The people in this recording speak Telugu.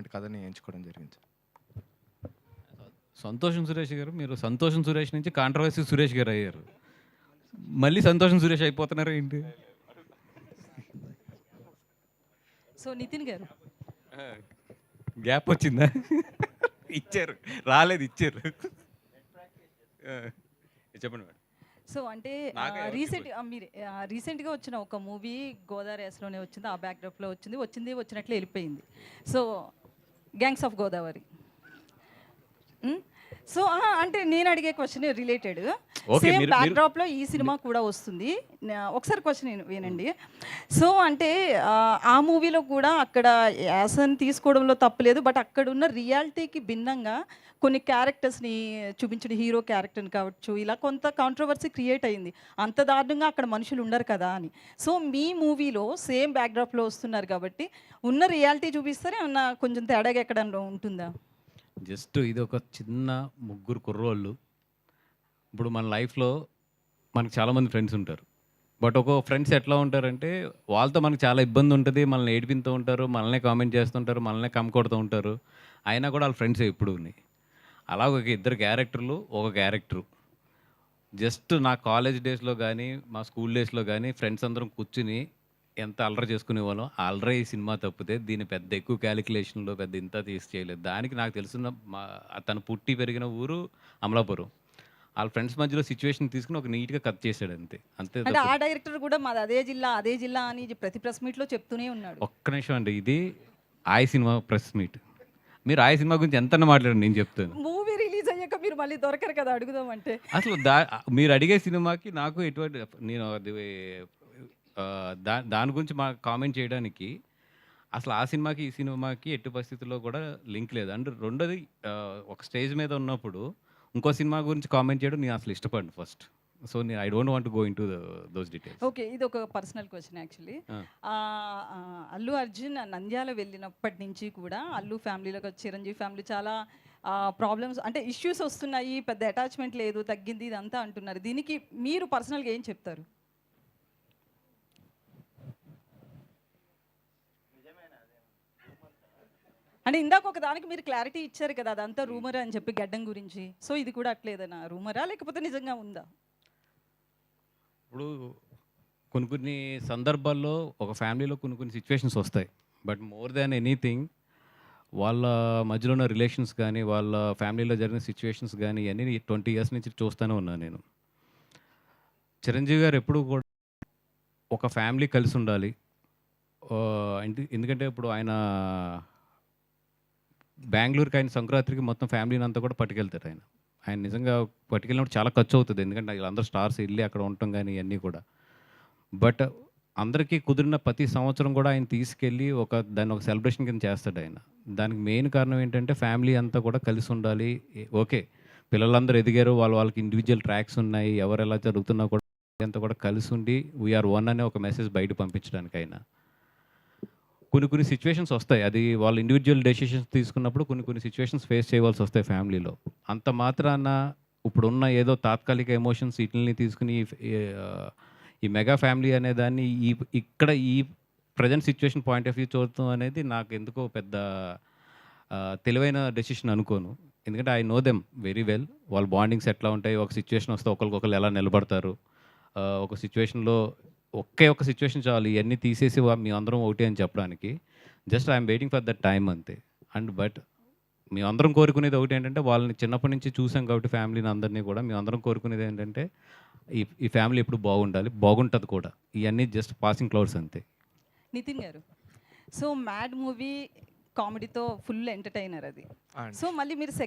ఇలాంటి కథని ఎంచుకోవడం జరిగింది. సంతోషం సురేష్ గారు మీరు సంతోషం సురేష్ నుంచి కాంట్రవర్సీ సురేష్ గారు అయ్యారు. మళ్ళీ సంతోషం సురేష్ అయిపోతున్నారు ఏంటి? సో నితిన్ గారు. గ్యాప్ వచ్చిందా? ఇచ్చారు రాలేదు ఇచ్చారు. చెప్పండి మేడం. సో అంటే రీసెంట్ మీరు రీసెంట్గా వచ్చిన ఒక మూవీ గోదావరి యాస్లోనే వచ్చింది ఆ బ్యాక్డ్రాప్లో వచ్చింది వచ్చింది వచ్చినట్లే వెళ్ళిపోయింది. So gangs of Godavari so అంటే నేను అడిగే క్వశ్చన్ రిలేటెడ్ సేమ్ బ్యాక్డ్రాప్లో ఈ సినిమా కూడా వస్తుంది. ఒకసారి క్వశ్చన్ వినండి. సో అంటే ఆ, మూవీలో కూడా అక్కడ యాసన్ తీసుకోవడంలో తప్పలేదు బట్ అక్కడ ఉన్న రియాలిటీకి భిన్నంగా కొన్ని క్యారెక్టర్స్ని చూపించిన హీరో క్యారెక్టర్ని కావచ్చు. ఇలా కొంత కాంట్రవర్సీ క్రియేట్ అయింది. అంత దారుణంగా అక్కడ మనుషులు ఉండరు కదా అని. సో మీ మూవీలో సేమ్ బ్యాక్డ్రాప్లో వస్తున్నారు కాబట్టి ఉన్న రియాలిటీ చూపిస్తారే? ఏమన్నా కొంచెం తేడాగా ఎక్కడ ఉంటుందా? జస్ట్ ఇది ఒక చిన్న ముగ్గురు కుర్రోళ్ళు. ఇప్పుడు మన లైఫ్లో మనకు చాలామంది ఫ్రెండ్స్ ఉంటారు. బట్ ఒక ఫ్రెండ్స్ ఎట్లా ఉంటారంటే వాళ్ళతో మనకు చాలా ఇబ్బంది ఉంటుంది మనల్ని ఏడిపిస్తూ ఉంటారు మనల్నే కామెంట్ చేస్తుంటారు మనల్నే కమ్ కొడుతూ ఉంటారు. అయినా కూడా వాళ్ళ ఫ్రెండ్స్ ఎప్పుడు అలా ఒక ఇద్దరు క్యారెక్టర్లు ఒక క్యారెక్టరు. జస్ట్ నా కాలేజ్ డేస్లో కానీ మా స్కూల్ డేస్లో కానీ ఫ్రెండ్స్ అందరం కూర్చుని ఎంత అల్లరి చేసుకునే వాళ్ళం అల్లరి ఈ సినిమా తప్పితే దీన్ని పెద్ద ఎక్కువ క్యాలిక్యులేషన్లో పెద్ద ఇంత తీసి చేయలేదు. దానికి నాకు తెలిసిన మా తను పుట్టి పెరిగిన ఊరు అమలాపురం. వాళ్ళ ఫ్రెండ్స్ మధ్యలో సిచ్యువేషన్ తీసుకుని ఒక నీట్గా కట్ చేశాడు అంతే. అంతే అంటే ఆ డైరెక్టర్ కూడా మాది అదే జిల్లా అదే జిల్లా అని ప్రతి ప్రెస్ మీట్లో చెప్తూనే ఉన్నాడు. ఒక్క నిమిషం అండి. ఇది ఆయ్ సినిమా ప్రెస్ మీట్. మీరు ఆయ్ సినిమా గురించి ఎంత మాట్లాడండి నేను చెప్తాను. మూవీ రిలీజ్ అయ్యాక మీరు మళ్ళీ దొరకరు కదా అడుగుదామంటే. అసలు దా మీరు అడిగే సినిమాకి నాకు ఎటువంటి నేను అది దా దాని గురించి మా కామెంట్ చేయడానికి అసలు ఆ సినిమాకి ఈ సినిమాకి ఎట్టి పరిస్థితుల్లో కూడా లింక్ లేదు. అండ్ రెండోది ఒక స్టేజ్ మీద ఉన్నప్పుడు ఇంకో సినిమా గురించి కామెంట్ చేయడం నేను అసలు ఇష్టపడను ఫస్ట్. సో నేను I don't want go into those details. Okay ఇది ఒక personal question actually. Allu Arjun Nandyal వెళ్ళినప్పటి నుంచి కూడా అల్లు ఫ్యామిలీలోకి చిరంజీవి ఫ్యామిలీ చాలా ప్రాబ్లమ్స్ అంటే ఇష్యూస్ వస్తున్నాయి పెద్ద అటాచ్మెంట్ లేదు తగ్గింది ఇదంతా అంటున్నారు. దీనికి మీరు పర్సనల్గా ఏం చెప్తారు? అంటే ఇందాక ఒక దానికి మీరు క్లారిటీ ఇచ్చారు కదా అదంతా రూమర్ అని చెప్పి గడ్డం గురించి. సో ఇది కూడా అట్లేదనా? రూమరా లేకపోతే నిజంగా ఉందా? ఇప్పుడు కొన్ని కొన్ని సందర్భాల్లో ఒక ఫ్యామిలీలో కొన్ని కొన్ని సిచ్యువేషన్స్ వస్తాయి. బట్ మోర్ దాన్ ఎనీథింగ్ వాళ్ళ మధ్యలో ఉన్న రిలేషన్స్ కానీ వాళ్ళ ఫ్యామిలీలో జరిగిన సిచ్యువేషన్స్ కానీ ఇవన్నీ ట్వంటీ ఇయర్స్ నుంచి చూస్తూనే ఉన్నాను నేను. చిరంజీవి గారు ఎప్పుడు కూడా ఒక ఫ్యామిలీ కలిసి ఉండాలి. ఎందుకంటే ఇప్పుడు ఆయన బెంగళూరుకి ఆయన సంక్రాంతికి మొత్తం ఫ్యామిలీని అంతా కూడా పట్టుకెళ్తారు ఆయన. ఆయన నిజంగా పట్టుకెళ్ళినప్పుడు చాలా ఖర్చు అవుతుంది ఎందుకంటే వీళ్ళందరూ స్టార్స్ వెళ్ళి అక్కడ ఉండటం కానీ ఇవన్నీ కూడా. బట్ అందరికీ కుదిరిన ప్రతి సంవత్సరం కూడా ఆయన తీసుకెళ్ళి ఒక దాన్ని ఒక సెలబ్రేషన్ కింద చేస్తాడు ఆయన. దానికి మెయిన్ కారణం ఏంటంటే ఫ్యామిలీ అంతా కూడా కలిసి ఉండాలి. ఓకే పిల్లలందరూ ఎదిగారు. వాళ్ళ వాళ్ళకి ఇండివిజువల్ ట్రాక్స్ ఉన్నాయి. ఎవరు ఎలా జరుగుతున్నా కూడా అంతా కూడా కలిసి ఉండి వీఆర్ వన్ అనే ఒక మెసేజ్ బయట పంపించడానికి అయినా కొన్ని కొన్ని సిచ్యువేషన్స్ వస్తాయి. అది వాళ్ళు ఇండివిజువల్ డెసిషన్స్ తీసుకున్నప్పుడు కొన్ని కొన్ని సిచ్యువేషన్స్ ఫేస్ చేయవలసి వస్తాయి ఫ్యామిలీలో. అంత మాత్రాన ఇప్పుడున్న ఏదో తాత్కాలిక ఎమోషన్స్ వీటిని తీసుకుని ఈ- మెగా ఫ్యామిలీ అనే దాన్ని ఈ ఇక్కడ ఈ present situation point of view చూడటం అనేది నాకు ఎందుకో పెద్ద తెలివైన డెసిషన్ అనుకోను. ఎందుకంటే I know them very well వాళ్ళ బాండింగ్స్ ఎట్లా ఉంటాయి? ఒక సిచ్యువేషన్ వస్తే ఒకరికొకరు ఎలా నిలబడతారు? ఒక సిచ్యువేషన్లో ఒకే ఒక సిచ్యువేషన్ చాలు. ఇవన్నీ తీసేసి మీ అందరం ఒకటి అని చెప్పడానికి. Just I'm waiting for that time అంతే. అండ్ బట్ మేమందరం కోరుకునేది ఒకటి ఏంటంటే వాళ్ళని చిన్నప్పటి నుంచి చూసాం కాబట్టి ఫ్యామిలీని అందరినీ కూడా మేమందరం కోరుకునేది ఏంటంటే ఈ ఈ ఫ్యామిలీ ఎప్పుడు బాగుండాలి. బాగుంటుంది కూడా. ఇవన్నీ జస్ట్ పాసింగ్ క్లౌడ్స్ అంతే. Nithin garu so Mad movie కామెడీతో full entertainer అది. సో మళ్ళీ మీరు